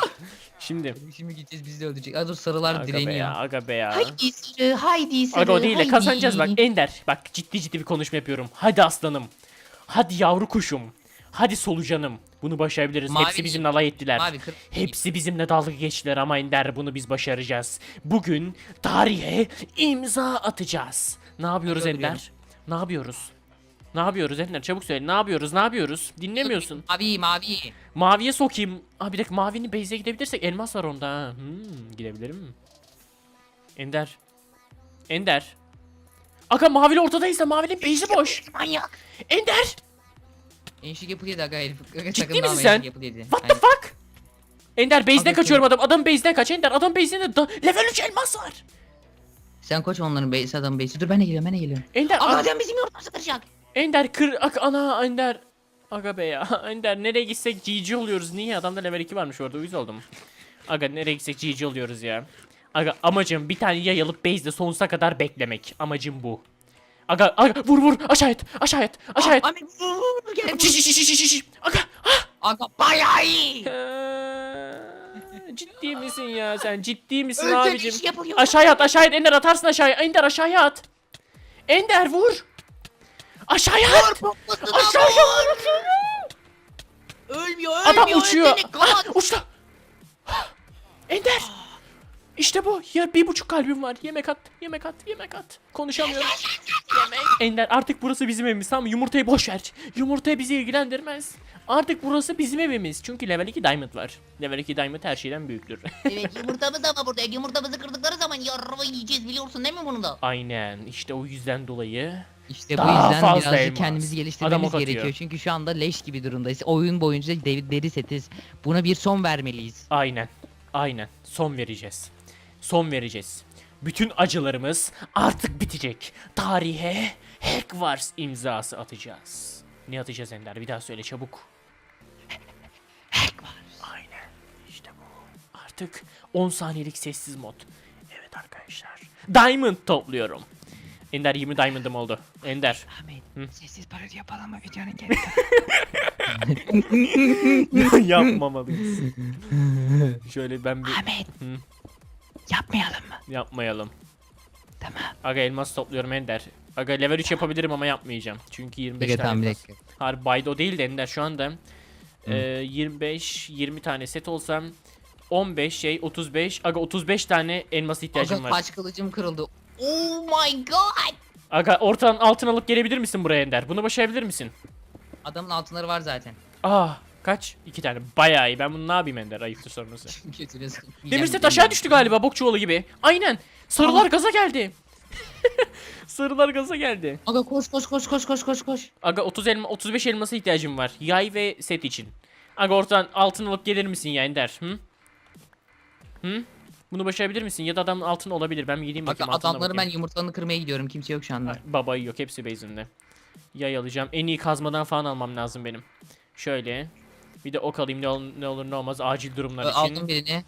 Speaker 1: Şimdi.
Speaker 2: Şimdi gideceğiz bizi de öldürecek. Aa dur sarılar
Speaker 1: Aga be
Speaker 2: direniyor.
Speaker 1: ya, aga be ya.
Speaker 3: Haydi sarı, haydi sarı,
Speaker 1: Aga o değil de
Speaker 3: haydi.
Speaker 1: kazanacağız bak Ender. Bak ciddi ciddi bir konuşma yapıyorum. Hadi aslanım. Hadi yavru kuşum. Hadi solucanım. Bunu başarabiliriz.
Speaker 2: Mavi
Speaker 1: Hepsi bizimle alay ettiler.
Speaker 2: Mavi.
Speaker 1: Hepsi bizimle dalga geçtiler ama Ender bunu biz başaracağız. Bugün tarihe imza atacağız. Ne yapıyoruz
Speaker 2: Hadi
Speaker 1: Ender? Ne yapıyoruz? Ne yapıyoruz Ender? Çabuk söyle. Ne yapıyoruz? Ne yapıyoruz? Dinlemiyorsun.
Speaker 2: Mavi mavi.
Speaker 1: Maviye sokayım. Aa bir dakika mavinin base'e gidebilirsek elmas var onda. ha. Hmm, gidebilirim. Ender. Ender. Aga mavili ortadaysa mavinin base'i boş.
Speaker 3: Manyak.
Speaker 1: Ender.
Speaker 2: Enşik yapı yedi aga herif.
Speaker 1: Ciddi misin sen? What the fuck? Ender base'den kaçıyorum adam. Adam base'den kaç. Ender adam base'inde level 3 elmas var.
Speaker 2: Sen koç onların base adamın base. Dur ben de geliyorum ben de geliyorum.
Speaker 1: Ender
Speaker 3: Aga adam bizim yolumuzu kıracak.
Speaker 1: Ender kır ak ana Ender. Aga be ya. Ender nereye gitsek GG oluyoruz. Niye? Adamda level 2 varmış orada. Uyuz oldum. Aga nereye gitsek GG oluyoruz ya. Aga amacım bir tane yay alıp base'de sonsuza kadar beklemek. Amacım bu. Aga, aga vur vur aşağı et aşağı et aşağı et.
Speaker 3: Ahmet vur, vur, vur, gel.
Speaker 1: Şiş şiş şiş şiş. Aga ah.
Speaker 2: Aga bayağı iyi.
Speaker 1: Eee, Ciddi misin ya sen ciddi misin
Speaker 3: Özel
Speaker 1: abicim? Aşağıya at aşağıya at Ender atarsın aşağıya. Ender aşağıya at. Ender vur. Aşağıya at. Aşağıya at.
Speaker 3: Ölmüyor,
Speaker 1: Adam
Speaker 3: ölmüyor.
Speaker 1: uçuyor.
Speaker 3: öldürün, kapat.
Speaker 1: Ah, uçtu. Ender. İşte bu. Ya bir buçuk kalbim var. Yemek at. Yemek at. Yemek at. Konuşamıyorum. Yemek. Ender artık burası bizim evimiz. Tamam mı? yumurtayı boş ver. Yumurta bizi ilgilendirmez. Artık burası bizim evimiz. Çünkü level 2 diamond var. Level 2 diamond her şeyden büyüktür.
Speaker 3: Evet yumurtamız ama burada. Yumurtamızı kırdıkları zaman yarrava yiyeceğiz biliyorsun değil mi bunu da?
Speaker 1: Aynen. İşte o yüzden dolayı.
Speaker 2: İşte bu
Speaker 1: Daha
Speaker 2: yüzden
Speaker 1: fazla
Speaker 2: birazcık
Speaker 1: elmas.
Speaker 2: kendimizi
Speaker 1: Adam
Speaker 2: geliştirmemiz
Speaker 1: ok atıyor.
Speaker 2: gerekiyor. Çünkü şu anda leş gibi durumdayız. Oyun boyunca dev- deri setiz. Buna bir son vermeliyiz.
Speaker 1: Aynen. Aynen. Son vereceğiz. Son vereceğiz. Bütün acılarımız artık bitecek. Tarihe Hackwars imzası atacağız. Ne atacağız Ender? Bir daha söyle çabuk. Aynen. İşte bu. Artık 10 saniyelik sessiz mod. Evet arkadaşlar. Diamond topluyorum. Ender 20 diamond'ım oldu. Ender.
Speaker 2: Ahmet sessiz parodi yapalım mı videonun
Speaker 1: Yapmamalıyız. Şöyle ben bir
Speaker 2: Ahmet.
Speaker 1: Hı.
Speaker 2: Yapmayalım mı?
Speaker 1: yapmayalım.
Speaker 2: Tamam.
Speaker 1: Aga elmas topluyorum Ender. Aga level 3 yapabilirim ama yapmayacağım. Çünkü 25
Speaker 2: Bir
Speaker 1: tane elmas. Harbi baydo değil de Ender şu anda e, 25 20 tane set olsam 15 şey 35 aga 35 tane elmas ihtiyacım
Speaker 2: Aga
Speaker 1: var.
Speaker 2: taş kılıcım kırıldı.
Speaker 3: Oh my god.
Speaker 1: Aga ortadan altın alıp gelebilir misin buraya Ender? Bunu başarabilir misin?
Speaker 2: Adamın altınları var zaten.
Speaker 1: Aa kaç? 2 tane. Bayağı iyi. Ben bunu ne yapayım Ender? Ayıptır sorması.
Speaker 2: Götüne sıkıp
Speaker 1: Demir
Speaker 2: yiyeceğim,
Speaker 1: set aşağı düştü galiba bok çuvalı gibi. Aynen. Sarılar gaza geldi. Sarılar gaza geldi.
Speaker 2: Aga koş koş koş koş koş koş koş.
Speaker 1: Aga 30 elma 35 elması ihtiyacım var. Yay ve set için. Aga ortadan altın alıp gelir misin ya Ender? Hı? Hı? Bunu başarabilir misin? Ya da adam altın olabilir. Ben bir gideyim
Speaker 2: Aga
Speaker 1: bakayım. altına
Speaker 2: adamları ben
Speaker 1: bakayım.
Speaker 2: yumurtalarını kırmaya gidiyorum. Kimse yok şu anda.
Speaker 1: Ay, Babayı yok. Hepsi base'inde. Yay alacağım. En iyi kazmadan falan almam lazım benim. Şöyle. Bir de ok alayım ne, ol- ne olur ne olmaz acil durumlar
Speaker 2: Ö,
Speaker 1: için.
Speaker 2: Aldım birini.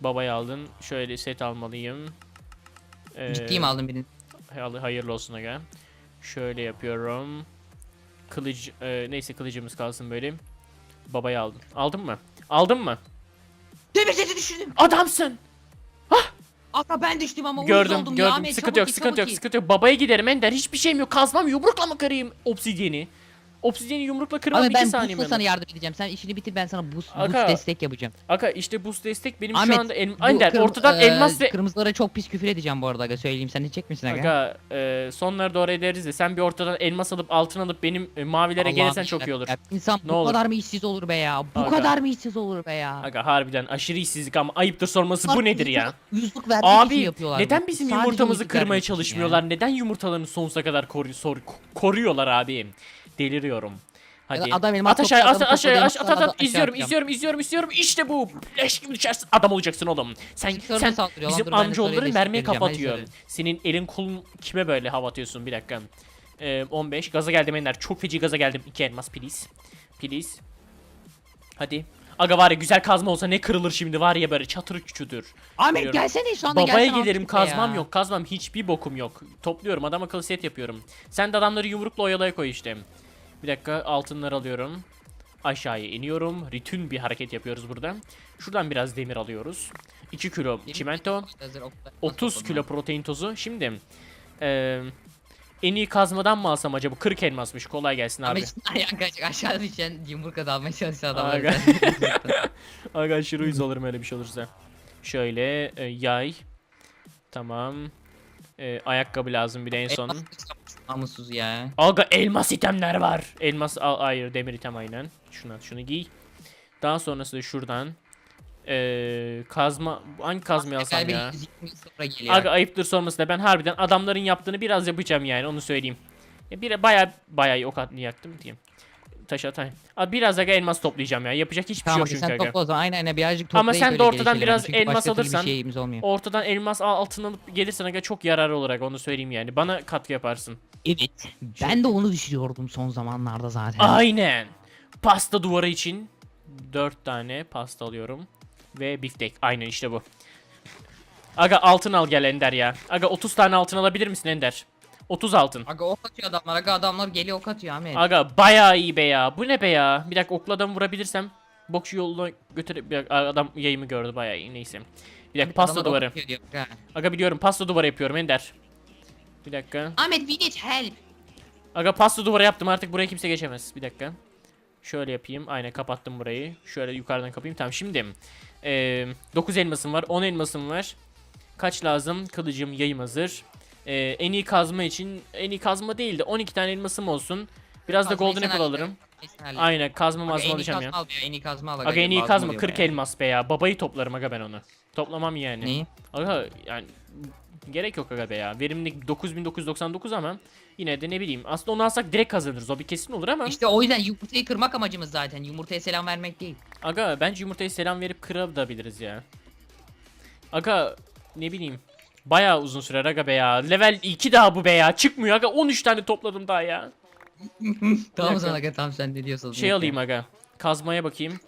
Speaker 1: Babayı aldın. Şöyle set almalıyım. Ee,
Speaker 2: Ciddiyim aldım birini.
Speaker 1: hay- Hayırlı olsun aga. Şöyle yapıyorum. Kılıç e, neyse kılıcımız kalsın böyle. Babayı aldın. Aldın mı? Aldın mı?
Speaker 2: Demir seti düşürdüm.
Speaker 1: Adamsın.
Speaker 2: Aga ben düştüm ama uyuz
Speaker 1: Gördüm,
Speaker 2: oldum ya.
Speaker 1: gördüm.
Speaker 2: Ahmet,
Speaker 1: sıkıntı
Speaker 2: çabuk
Speaker 1: yok,
Speaker 2: git,
Speaker 1: sıkıntı
Speaker 2: çabuk
Speaker 1: yok,
Speaker 2: git.
Speaker 1: sıkıntı yok. Babaya giderim Ender. Hiçbir şeyim yok. Kazmam yumrukla mı kırayım obsidiyeni? Obsidiyeni yumrukla kırmam
Speaker 2: Abi
Speaker 1: 2
Speaker 2: ben
Speaker 1: saniye
Speaker 2: boost'la sana yardım edeceğim. Sen işini bitir ben sana boost,
Speaker 1: Aga.
Speaker 2: boost destek yapacağım.
Speaker 1: Aga işte boost destek benim
Speaker 2: Ahmet,
Speaker 1: şu anda el...
Speaker 2: Kırm-
Speaker 1: ortadan
Speaker 2: eee,
Speaker 1: elmas ve
Speaker 2: Kırmızılara çok pis küfür edeceğim bu arada aga söyleyeyim. Sen edecek misin aga?
Speaker 1: Aga e, sonları doğru ederiz de sen bir ortadan elmas alıp altın alıp benim e, mavilere
Speaker 2: Allah'ım
Speaker 1: gelirsen çok iyi olur.
Speaker 2: Ya İnsan
Speaker 1: Ne
Speaker 2: bu
Speaker 1: olur.
Speaker 2: kadar mı işsiz olur be ya? Bu
Speaker 1: Aga.
Speaker 2: kadar mı işsiz olur be ya?
Speaker 1: Aga harbiden aşırı işsizlik ama ayıptır sorması bu nedir ya?
Speaker 2: yüzlük- Yüzlük vermek için
Speaker 1: Abi
Speaker 2: yapıyorlar.
Speaker 1: neden
Speaker 2: bunu.
Speaker 1: bizim
Speaker 2: Sadece
Speaker 1: yumurtamızı
Speaker 2: yüzlük
Speaker 1: kırmaya
Speaker 2: vermek için ya.
Speaker 1: çalışmıyorlar? Neden yumurtalarını sonsuza kadar koru sor- koruyorlar abi? Deliriyorum. Hadi.
Speaker 2: adam
Speaker 1: at at
Speaker 2: adam
Speaker 1: aşağıya,
Speaker 2: topladı,
Speaker 1: aş- at
Speaker 2: elmas
Speaker 1: at at.
Speaker 2: topladı,
Speaker 1: İzliyorum,
Speaker 2: aşağı
Speaker 1: izliyorum, izliyorum, izliyorum. İşte bu. Leş gibi düşersin. Adam olacaksın oğlum. Sen, sen bizim amcaoğulları mermiye kafa atıyor. Senin elin kolun kime böyle hava atıyorsun? Bir dakika. Ee, 15. Gaza geldim Ender. Çok feci gaza geldim. 2 elmas please. Please. Hadi. Aga var ya güzel kazma olsa ne kırılır şimdi var ya böyle çatır küçüdür.
Speaker 2: Ahmet gelsene şu anda
Speaker 1: Babaya
Speaker 2: be
Speaker 1: kazmam
Speaker 2: ya.
Speaker 1: yok kazmam hiçbir bokum yok. Topluyorum adam akıllı set yapıyorum. Sen de adamları yumrukla oyalaya koy işte. Bir dakika altınları alıyorum. Aşağıya iniyorum. Ritün bir hareket yapıyoruz burada. Şuradan biraz demir alıyoruz. 2 kilo çimento.
Speaker 2: Hazır, okla-
Speaker 1: 30
Speaker 2: topladım
Speaker 1: kilo protein tozu. Şimdi eee en iyi kazmadan mı alsam acaba? 40 elmasmış. Kolay gelsin abi.
Speaker 2: Kaç aşağı düşen yumruk almaya çalışan adamlar.
Speaker 1: Aga. Aga aşırı uyuz olurum öyle bir şey olursa. Şöyle e, yay. Tamam. E, ayakkabı lazım bir de en son.
Speaker 2: Namussuz ya.
Speaker 1: Aga elmas itemler var. Elmas al hayır demir item aynen. Şunu at şunu giy. Daha sonrasında şuradan e, kazma hangi kazmayı alsam ya?
Speaker 2: 120 sonra geliyor.
Speaker 1: Aga ayıptır sorması da ben harbiden adamların yaptığını biraz yapacağım yani onu söyleyeyim. Ya bir baya baya ok yaktım diyeyim. Taş atayım. Biraz aga elmas toplayacağım ya. Yapacak hiçbir
Speaker 2: Tamam
Speaker 1: şey yok çünkü
Speaker 2: sen
Speaker 1: aga.
Speaker 2: topla o zaman aynen aynen birazcık toplayıp
Speaker 1: Ama sen de
Speaker 2: öyle
Speaker 1: ortadan
Speaker 2: gelişelim.
Speaker 1: biraz
Speaker 2: Çünkü
Speaker 1: elmas
Speaker 2: başka türlü
Speaker 1: alırsan-
Speaker 2: bir şeyimiz olmuyor.
Speaker 1: Ortadan elmas al- altın alıp gelirsen aga çok yararı olarak onu söyleyeyim yani. Bana katkı yaparsın.
Speaker 2: Evet. Ben de onu düşünüyordum son zamanlarda zaten.
Speaker 1: Aynen. Pasta duvarı için 4 tane pasta alıyorum. Ve biftek. Aynen işte bu. Aga altın al gel Ender ya. Aga 30 tane altın alabilir misin Ender? 30 altın.
Speaker 2: Aga ok atıyor adamlar. Aga adamlar geliyor ok atıyor Ahmet.
Speaker 1: Aga bayağı iyi be ya. Bu ne be ya? Bir dakika okla adamı vurabilirsem. Bokçu yoluna götür... Bir dakika, adam yayımı gördü bayağı iyi neyse. Bir dakika pasta
Speaker 2: Adamlar ok
Speaker 1: duvarı.
Speaker 2: diyor. Ha.
Speaker 1: Aga biliyorum pasta duvarı yapıyorum Ender. Bir dakika.
Speaker 2: Ahmet we need help.
Speaker 1: Aga pasta duvarı yaptım artık buraya kimse geçemez. Bir dakika. Şöyle yapayım. Aynen kapattım burayı. Şöyle yukarıdan kapayım. Tamam şimdi. Ee, 9 elmasım var. 10 elmasım var. Kaç lazım? Kılıcım yayım hazır. Ee, en iyi kazma için en iyi kazma değil de 12 tane elmasım olsun. Biraz da golden apple alırım. Aynen kazma mazma alacağım ya.
Speaker 2: kazma al ya. En iyi kazma al.
Speaker 1: Aga en iyi kazma
Speaker 2: oluyor
Speaker 1: 40
Speaker 2: be.
Speaker 1: elmas be ya. Babayı toplarım aga ben onu. Toplamam yani.
Speaker 2: Neyi?
Speaker 1: Aga yani gerek yok aga be ya. Verimlilik 9999 ama yine de ne bileyim. Aslında onu alsak direkt kazanırız. O bir kesin olur ama.
Speaker 2: İşte o yüzden yumurtayı kırmak amacımız zaten. Yumurtaya selam vermek değil.
Speaker 1: Aga bence yumurtaya selam verip kırabiliriz ya. Aga ne bileyim. Bayağı uzun sürer aga be ya. Level 2 daha bu be ya. Çıkmıyor aga. 13 tane topladım daha ya.
Speaker 2: tamam zaman aga tamam sen ne diyorsun.
Speaker 1: Şey alayım aga. Kazmaya bakayım.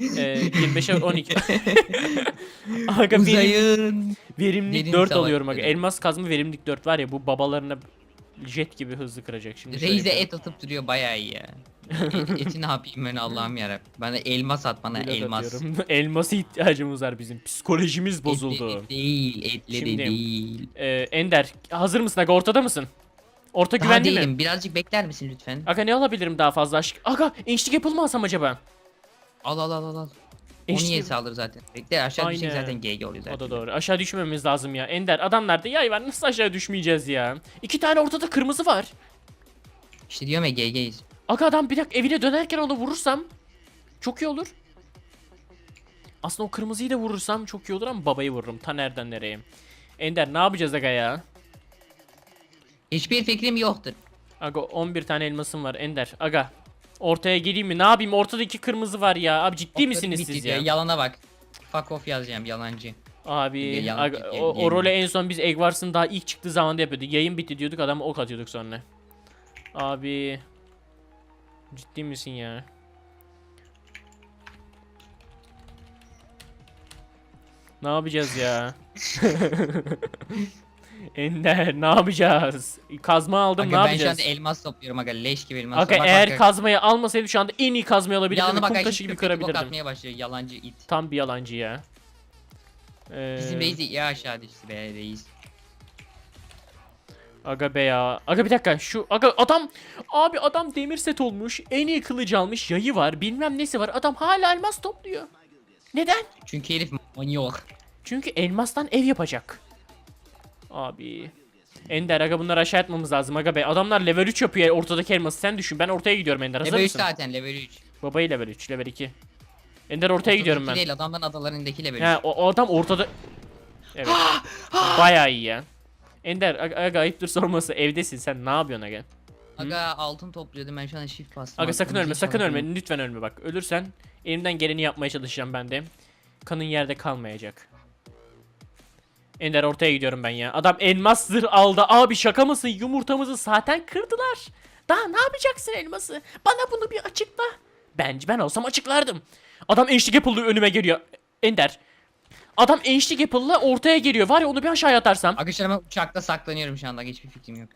Speaker 1: Ee, 25'e 12. aga verim,
Speaker 2: Uzayın.
Speaker 1: verimlilik
Speaker 2: Derin
Speaker 1: 4 alıyorum aga. Elmas kazma verimlilik 4 var ya bu babalarına jet gibi hızlı kıracak şimdi. yapıyorum.
Speaker 2: et atıp duruyor bayağı iyi ya. Et, eti ne yapayım ben Allah'ım yarabbim. Bana elmas at bana
Speaker 1: Blok
Speaker 2: elmas.
Speaker 1: atıyorum. Elması ihtiyacımız var bizim. Psikolojimiz bozuldu.
Speaker 2: Etli değil, etli
Speaker 1: Şimdi,
Speaker 2: de değil.
Speaker 1: Ee, Ender hazır mısın aga ortada mısın? Orta
Speaker 2: Daha
Speaker 1: güvenli
Speaker 2: değilim.
Speaker 1: mi?
Speaker 2: Birazcık bekler misin lütfen?
Speaker 1: Aga ne alabilirim daha fazla aşk? Aga ençlik apple mı acaba?
Speaker 2: Al al al al. al. O
Speaker 1: Ençlik-
Speaker 2: niye saldırır zaten? Bekle aşağı düşecek
Speaker 1: Aynen.
Speaker 2: zaten GG oluyor zaten.
Speaker 1: O da doğru. Aşağı düşmememiz lazım ya. Ender adamlarda yay var. Nasıl aşağı düşmeyeceğiz ya? İki tane ortada kırmızı var.
Speaker 2: İşte diyorum ya GG'yiz.
Speaker 1: Aga adam bir dakika evine dönerken onu vurursam çok iyi olur. Aslında o kırmızıyı da vurursam çok iyi olur ama babayı vururum. Ta nereden nereye? Ender ne yapacağız aga ya?
Speaker 2: Hiçbir fikrim yoktur.
Speaker 1: Aga 11 tane elmasım var Ender. Aga ortaya geleyim mi? Ne yapayım? Ortada iki kırmızı var ya. Abi ciddi misiniz
Speaker 2: Bitti
Speaker 1: siz ya?
Speaker 2: Yalana bak. Fuck off yazacağım yalancı.
Speaker 1: Abi aga,
Speaker 2: yan-
Speaker 1: o, o role en son biz Egg Wars'ın daha ilk çıktığı zamanda yapıyorduk. Yayın bitti diyorduk adama ok atıyorduk sonra. Abi ciddi misin ya? Ne yapacağız ya? Ender ne yapacağız? Kazma aldım
Speaker 2: Aga
Speaker 1: ne
Speaker 2: ben şu
Speaker 1: yapacağız?
Speaker 2: anda elmas topluyorum aga leş gibi elmas.
Speaker 1: Aga
Speaker 2: Bak,
Speaker 1: eğer
Speaker 2: bak,
Speaker 1: kazmayı almasaydım şu anda en iyi kazmayı alabilirdim. Ve
Speaker 2: bak
Speaker 1: Kum
Speaker 2: aga
Speaker 1: taşı
Speaker 2: şimdi
Speaker 1: gibi
Speaker 2: köpek bok
Speaker 1: kırabilirdim.
Speaker 2: atmaya başlıyor yalancı it.
Speaker 1: Tam bir yalancı ya. Ee,
Speaker 2: Bizim Beyzi ya aşağı düştü be reis.
Speaker 1: Aga be ya. Aga bir dakika şu aga adam abi adam demir set olmuş. En iyi kılıcı almış. Yayı var. Bilmem nesi var. Adam hala elmas topluyor. Neden?
Speaker 2: Çünkü herif manyak.
Speaker 1: Çünkü elmastan ev yapacak. Abi. Ender aga bunları aşağı atmamız lazım aga be. Adamlar level 3 yapıyor ortadaki elması. Sen düşün. Ben ortaya gidiyorum Ender. Hazır
Speaker 2: Level 3
Speaker 1: mısın?
Speaker 2: zaten level 3.
Speaker 1: Babayı level 3, level 2. Ender ortaya gidiyorum ben.
Speaker 2: Değil adamların adalarındaki level 3.
Speaker 1: He o, o adam ortada. Evet. Bayağı iyi ya. Ender aga, aga ayıptır sorması evdesin sen ne yapıyorsun aga?
Speaker 2: Aga altın topluyordum ben şu an shift bastım.
Speaker 1: Aga sakın ölme sakın ölme lütfen ölme bak ölürsen elimden geleni yapmaya çalışacağım ben de. Kanın yerde kalmayacak. Ender ortaya gidiyorum ben ya. Adam elmas zırh aldı. Abi şaka mısın? Yumurtamızı zaten kırdılar. Daha ne yapacaksın elması? Bana bunu bir açıkla. Bence ben olsam açıklardım. Adam enişlik Apple'lı önüme geliyor. Ender. Adam enişlik Apple'la ortaya geliyor. Var ya onu bir aşağıya atarsam.
Speaker 2: An ben uçakta saklanıyorum şu anda hiçbir fikrim yok.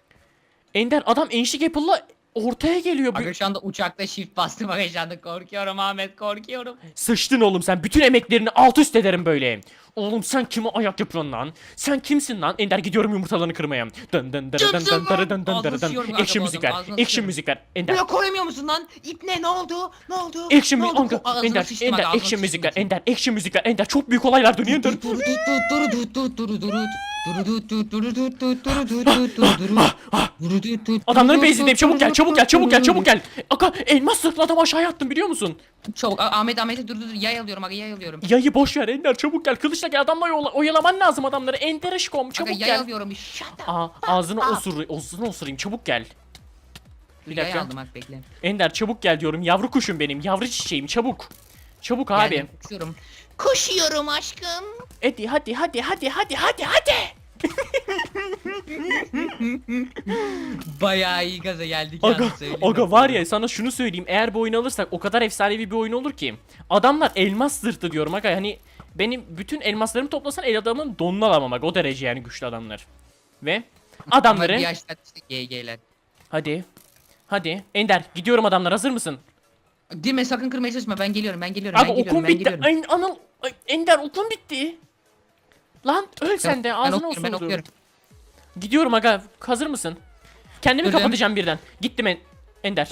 Speaker 1: Ender adam enişlik Apple'la ortaya geliyor.
Speaker 2: Aga şu anda uçakta shift bastım aga şu anda korkuyorum Ahmet korkuyorum.
Speaker 1: Sıçtın oğlum sen. Bütün emeklerini alt üst ederim böyle. Oğlum sen kime ayak yapıyorsun lan? Sen kimsin lan? Ender gidiyorum yumurtalarını kırmaya. Dın dın dın dın
Speaker 2: Kimsin lan? Ağzını
Speaker 1: dın dın.
Speaker 2: sıçıyorum kanka
Speaker 1: Action
Speaker 2: bu
Speaker 1: müzik
Speaker 2: adamın,
Speaker 1: ver.
Speaker 2: ağzını
Speaker 1: Action
Speaker 2: sıçıyorum.
Speaker 1: müzik ver. Ender.
Speaker 2: Buraya koymuyor musun lan? İp ne ne oldu? Ne oldu?
Speaker 1: Action
Speaker 2: ne
Speaker 1: müzik.
Speaker 2: oldu?
Speaker 1: Ender.
Speaker 2: Ağzına
Speaker 1: Ender.
Speaker 2: sıçtım
Speaker 1: Ender.
Speaker 2: aga, ağzına
Speaker 1: ver.
Speaker 2: sıçtım.
Speaker 1: Ender. Action müzik ver. Ender. Çok büyük olaylar dönüyor. Ender.
Speaker 2: Dur dur dur dur dur dur dur dur dur dur dur dur dur dur dur dur dur dur dur
Speaker 1: Adamların base'indeyim. Çabuk gel. Çabuk gel. Çabuk gel. Çabuk gel. Aka elmas sırtlı adam aşağıya attım biliyor musun?
Speaker 2: Çabuk A- Ahmet Ahmet'e dur dur dur yay alıyorum aga yay alıyorum.
Speaker 1: Yayı boş ver Ender. Çabuk gel. Kılıçla gel. Adamla yola, oyalaman lazım adamları. Ender.
Speaker 2: Aga
Speaker 1: Çabuk
Speaker 2: yay
Speaker 1: gel.
Speaker 2: alıyorum. Shut up.
Speaker 1: Aa, ağzını osur, ağzını osurayım. Çabuk gel. Bir
Speaker 2: Yay
Speaker 1: dakika.
Speaker 2: aldım bak bekle.
Speaker 1: Ender çabuk gel diyorum. Yavru kuşum benim. Yavru çiçeğim çabuk. Çabuk abi.
Speaker 2: Geldim, uçuyorum.
Speaker 3: Koşuyorum aşkım.
Speaker 1: Hadi hadi hadi hadi hadi hadi hadi.
Speaker 2: Bayağı iyi gaza geldik
Speaker 1: Aga,
Speaker 2: yalnız söyleyeyim
Speaker 1: aga
Speaker 2: ben
Speaker 1: var
Speaker 2: sana.
Speaker 1: ya sana şunu söyleyeyim. Eğer bu oyunu alırsak o kadar efsanevi bir oyun olur ki. Adamlar elmas zırhtı diyorum aga. Hani benim bütün elmaslarımı toplasan el adamın donunu alamam aga. O derece yani güçlü adamlar. Ve
Speaker 2: Ama
Speaker 1: adamların
Speaker 2: bir yaşlar işte GG'ler.
Speaker 1: hadi hadi Ender gidiyorum adamlar hazır mısın?
Speaker 2: Mi sakın kırmaya çalışma ben geliyorum ben geliyorum
Speaker 1: Abi
Speaker 2: ben geliyorum
Speaker 1: okum
Speaker 2: ben
Speaker 1: bitti.
Speaker 2: geliyorum.
Speaker 1: Ay, Anıl ay, Ender okum bitti. Lan öl sen de
Speaker 2: Ben
Speaker 1: ağzına
Speaker 2: okuyorum, ben okuyorum.
Speaker 1: Gidiyorum aga. Hazır mısın? Kendimi
Speaker 2: Öyle.
Speaker 1: kapatacağım birden. Gittim en Ender.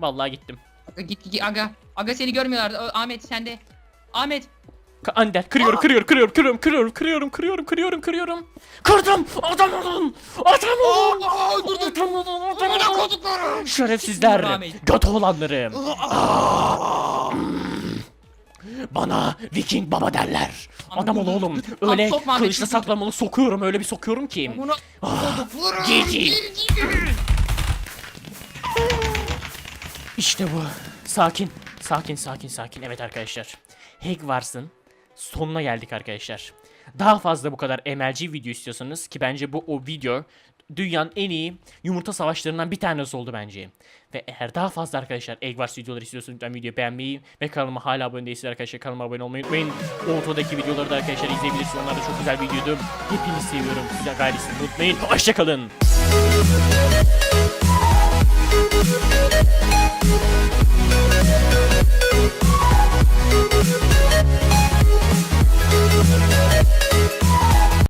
Speaker 1: Vallahi gittim.
Speaker 2: Aga, Git git aga. Aga seni görmüyorlar. Ahmet sen de. Ahmet.
Speaker 1: Ka- Ender kırıyorum kırıyorum kırıyorum kırıyorum kırıyorum kırıyorum kırıyorum kırıyorum kırıyorum. Kırdım. Adam olun. Adam olun. Adam olun. Adam olun. Şerefsizler.
Speaker 2: Ahmet.
Speaker 1: Göt olanlarım. Bana Viking baba derler. Adam ol oğlum. Öyle kılıçla saklamalı sokuyorum. Öyle bir sokuyorum ki.
Speaker 2: Bunu
Speaker 1: Gigi. İşte bu. Sakin. Sakin sakin sakin. Evet arkadaşlar. Hogwarts'ın sonuna geldik arkadaşlar. Daha fazla bu kadar MLG video istiyorsanız ki bence bu o video dünyanın en iyi yumurta savaşlarından bir tanesi oldu bence. Ve eğer daha fazla arkadaşlar Eggwars videoları istiyorsanız lütfen videoyu beğenmeyi ve kanalıma hala abone değilseniz arkadaşlar kanalıma abone olmayı unutmayın. Ortadaki videoları da arkadaşlar izleyebilirsiniz. Onlar da çok güzel videoydu. Hepinizi seviyorum. Size gayrisini unutmayın. Hoşçakalın.